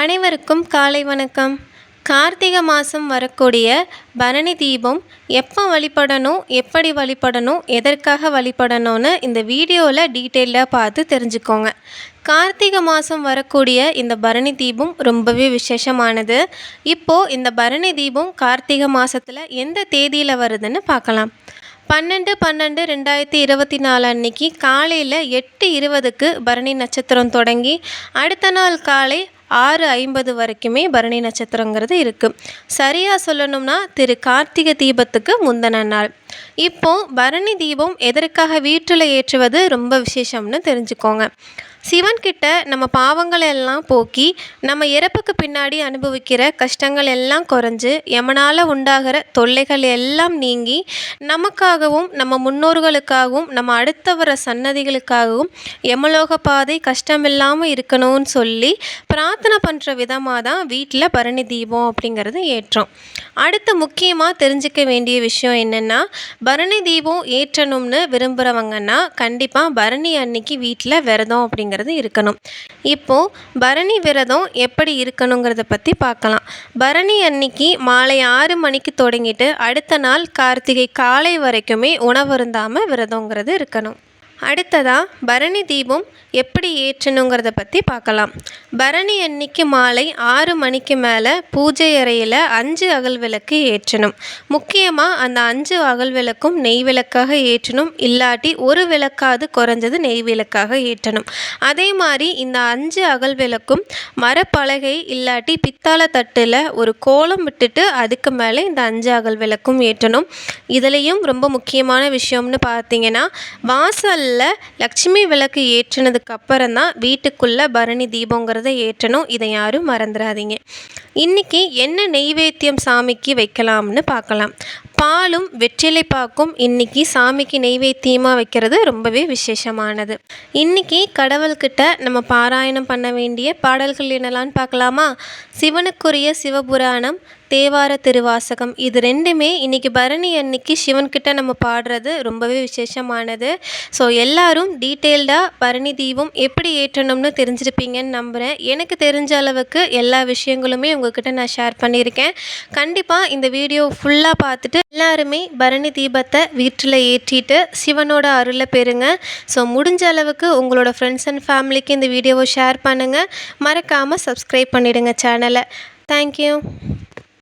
அனைவருக்கும் காலை வணக்கம். கார்த்திகை மாதம் வரக்கூடிய பரணி தீபம் எப்போ வழிபடணும் எப்படி வழிபடணும் எதற்காக வழிபடணும்னு இந்த வீடியோவில் டீட்டெயிலாக பார்த்து தெரிஞ்சுக்கோங்க. கார்த்திகை மாதம் வரக்கூடிய இந்த பரணி தீபம் ரொம்பவே விசேஷமானது. இப்போது இந்த பரணி தீபம் கார்த்திகை மாதத்தில் எந்த தேதியில் வருதுன்னு பார்க்கலாம். பன்னெண்டு பன்னெண்டு ரெண்டாயிரத்தி இருபத்தி நாலு அன்னைக்கு காலையில் எட்டு இருபதுக்கு பரணி நட்சத்திரம் தொடங்கி அடுத்த நாள் காலை ஆறு ஐம்பது வரைக்குமே பரணி நட்சத்திரங்கிறது இருக்குது சரியாக சொல்லணும்னா திரு கார்த்திகை தீபத்துக்கு முந்தின நாள். இப்போது பரணி தீபம் எதற்காக வீட்டில் ஏற்றுவது ரொம்ப விசேஷம்னு தெரிஞ்சுக்கோங்க. சிவன்கிட்ட நம்ம பாவங்களை எல்லாம் போக்கி நம்ம இறப்புக்கு பின்னாடி அனுபவிக்கிற கஷ்டங்கள் எல்லாம் குறைஞ்சு எமனால் உண்டாகிற தொல்லைகள் எல்லாம் நீங்கி நமக்காகவும் நம்ம முன்னோர்களுக்காகவும் நம்ம அடுத்த வர சன்னதிகளுக்காகவும் யமலோக பாதை கஷ்டமில்லாமல் இருக்கணும்னு சொல்லி பிரார்த்தனை பண்ணுற விதமாக தான் வீட்டில் பரணி தீபம் அப்படிங்கிறது ஏற்றோம். அடுத்து முக்கியமாக தெரிஞ்சிக்க வேண்டிய விஷயம் என்னென்னா பரணி தீபம் ஏற்றணும்னு விரும்புகிறவங்கன்னா கண்டிப்பாக பரணி அன்னைக்கு வீட்டில் விரதம் அப்படிங்கிறது இருக்கணும். இப்போது பரணி விரதம் எப்படி இருக்கணுங்கிறத பற்றி பார்க்கலாம் பரணி அன்னைக்கு மாலை ஆறு மணிக்கு தொடங்கிட்டு அடுத்த நாள் கார்த்திகை காலை வரைக்குமே உணவருந்தாமல் விரதங்கிறது இருக்கணும். அடுத்ததாக பரணி தீபம் எப்படி ஏற்றணுங்கிறத பற்றி பார்க்கலாம். பரணி அன்னைக்கு மாலை ஆறு மணிக்கு மேலே பூஜை அறையில் அஞ்சு அகல் விளக்கு ஏற்றணும். முக்கியமாக அந்த அஞ்சு அகல் விளக்கும் நெய் விளக்காக ஏற்றணும். இல்லாட்டி ஒரு விளக்காவது குறைஞ்சது நெய் விளக்காக ஏற்றணும். அதே மாதிரி இந்த அஞ்சு அகல் விளக்கும் மரப்பலகை இல்லாட்டி பித்தாள தட்டில் ஒரு கோலம் விட்டுட்டு அதுக்கு மேலே இந்த அஞ்சு அகல் விளக்கும் ஏற்றணும். இதுலேயும் ரொம்ப முக்கியமான விஷயம்னு பார்த்தீங்கன்னா வாசலில் லக்ஷ்மி விளக்கு ஏற்றினதுக்கு அப்புறம் தான் வீட்டுக்குள்ளே பரணி தீபங்கிறத ஏற்றணும். இதை யாரும் மறந்துடாதீங்க இன்றைக்கி என்ன நெய்வேத்தியம் சாமிக்கு வைக்கலாம்னு பார்க்கலாம். பாலும் வெற்றிலை பாக்கும் இன்றைக்கி சாமிக்கு நெய்வேத்தியமாக வைக்கிறது ரொம்பவே விசேஷமானது. இன்றைக்கி கடவுள்கிட்ட நம்ம பாராயணம் பண்ண வேண்டிய பாடல்கள் என்னலான்னு பார்க்கலாமா? சிவனுக்குரிய சிவபுராணம் தேவார திருவாசகம். இது ரெண்டுமே இன்றைக்கி பரணி அன்னைக்கு சிவன்கிட்ட நம்ம பாடுறது ரொம்பவே விசேஷமானது. ஸோ எல்லாரும் டீட்டெயில்டாக பரணி தீபம் எப்படி ஏற்றணும்னு தெரிஞ்சிருப்பீங்கன்னு நம்புகிறேன் எனக்கு தெரிஞ்ச அளவுக்கு எல்லா விஷயங்களுமே உங்ககிட்ட நான் ஷேர் பண்ணியிருக்கேன். கண்டிப்பாக இந்த வீடியோ ஃபுல்லாக பார்த்துட்டு எல்லாருமே பரணி தீபத்தை வீட்டில் ஏற்றிட்டு சிவனோட அருளை பெறுங்க. ஸோ முடிஞ்ச அளவுக்கு உங்களோட ஃப்ரெண்ட்ஸ் அண்ட் ஃபேமிலிக்கு இந்த வீடியோவை ஷேர் பண்ணுங்கள் மறக்காமல் சப்ஸ்கிரைப் பண்ணிவிடுங்க சேனலை தேங்க்யூ